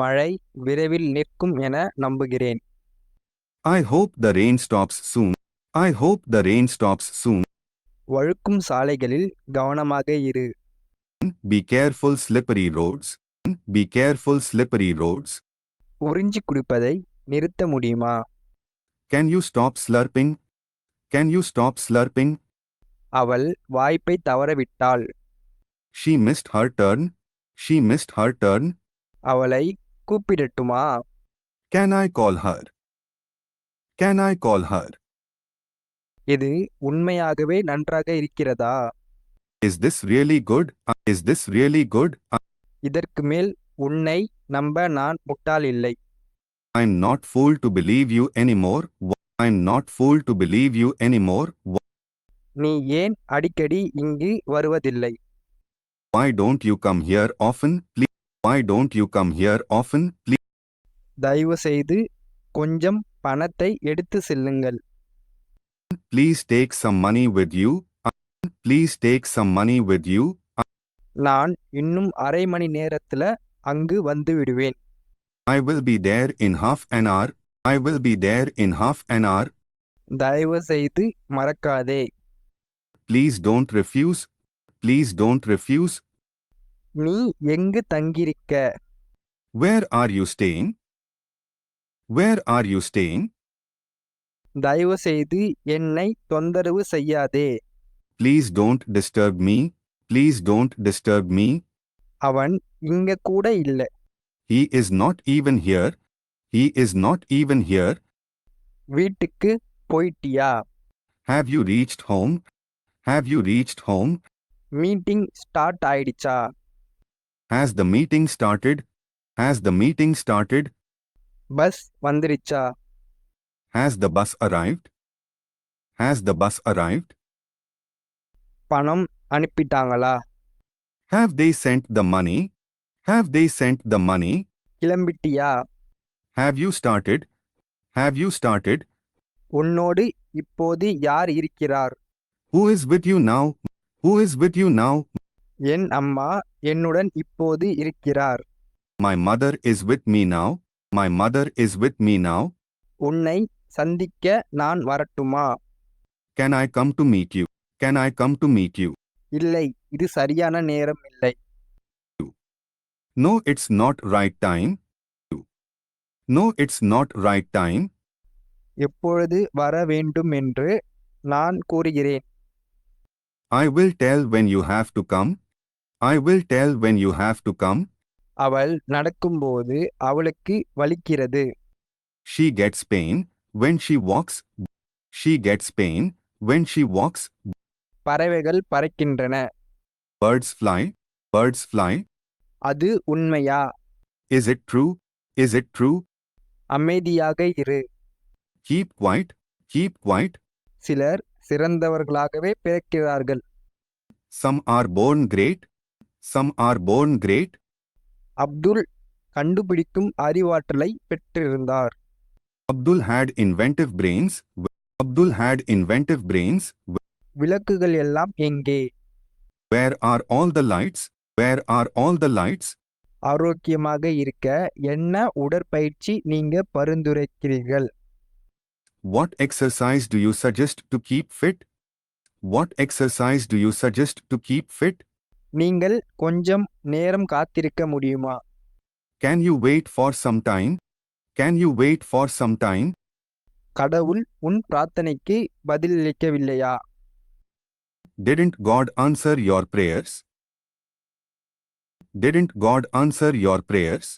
மழை விரைவில் நிற்கும் என நம்புகிறேன் I hope the rain stops soon. I hope the rain stops soon. வழுக்கும் சாலைகளில் கவனமாக இரு Be careful slippery roads. Be careful slippery roads. உறிஞ்சி குடிப்பதை நிறுத்த முடியுமா Can you stop slurping? Can you stop slurping? அவள் வாய்ப்பை தவறவிட்டாள் She missed her turn. She missed her turn. அவளை கூப்பிடட்டுமா Can I call her? Can I call her? இது உண்மையாகவே நன்றாக இருக்கிறதா Is this really good? Uh, Is this really good? Uh, இதற்கு மேல் உன்னை நம்ப நான் முட்டாள் இல்லை I'm not fool to believe you anymore. Wh- I'm not fool to believe you anymore. Wh- நீ ஏன் அடிக்கடி இங்கு வருவதில்லை Why don't you come here often? Please. Why don't you come here often? Please. தயவு செய்து கொஞ்சம் பணத்தை எடுத்து செல்லுங்கள் Please take some money with you. Uh, Please take some money with you. நான் இன்னும் அரை மணி நேரத்துல அங்கு வந்து விடுவேன் I will be there in half an hour. I will be there in half an hour. தயவு செய்து மறக்காதே Please don't refuse. Please don't refuse. நீ எங்கு தங்கியிருக்க Where are you staying? Where are you staying? தயவு செய்து என்னை தொந்தரவு செய்யாதே Please don't disturb me. Please don't disturb me. அவன் இங்க கூட இல்ல He is not even here. He is not even here. வீட்டுக்கு போயிட்டியா Have you reached home? Have you reached home? Meeting start ஆயிடுச்சா Has the meeting started? Has the meeting started? Bus வந்துருச்சா Has the bus arrived? Has the bus arrived? பணம் அனுப்பிட்டாங்களா Have they sent the money? Have they sent the money? கிளம்பிட்டியா Have you started? Have you started? உன்னோடு இப்போது யார் இருக்கிறார் Who is with you now? Who is with you now? என் அம்மா என்னுடன் இப்போது இருக்கிறார் My mother is with me now. My mother is with me now. உன்னை சந்திக்க நான் வரட்டுமா Can I come to meet you? Can I come to meet you? இல்லை இது சரியான நேரம் இல்லை No, it's not right time. No, it's not right time. எப்பொழுது வர வேண்டும் என்று நான் கூறுகிறேன் I will tell when you have to come. I will tell when you have to come. அவள் நடக்கும்போது அவளுக்கு வலிக்கிறது She gets pain when she walks. She gets pain when she walks. பறவைகள் பறக்கின்றன Birds fly. Birds fly. அது உண்மையா Is it true? Is it true? அமைதியாக இரு Keep quiet. Keep quiet. சிலர் சிறந்தவர்களாகவே பிறக்கிறார்கள் Some are born great. Some are born great. Abdul கண்டுபிடிக்கும் அறிவாற்றலை பெற்றிருந்தார் Abdul had inventive brains. Abdul had inventive brains. விளக்குகள் எல்லாம் எங்கே Where are all the lights? Where are all the lights? ஆரோக்கியமாக இருக்க என்ன உடற்பயிற்சி நீங்க பரிந்துரைக்கிறீர்கள் What exercise do you suggest to keep fit? What exercise do you suggest to keep fit? நீங்கள் கொஞ்சம் நேரம் காத்திருக்க முடியுமா Can you wait for some time? Can you wait for some time? கடவுள் உன் பிரார்த்தனைக்கு பதிலளிக்கவில்லையா Didn't God answer your prayers? Didn't God answer your prayers?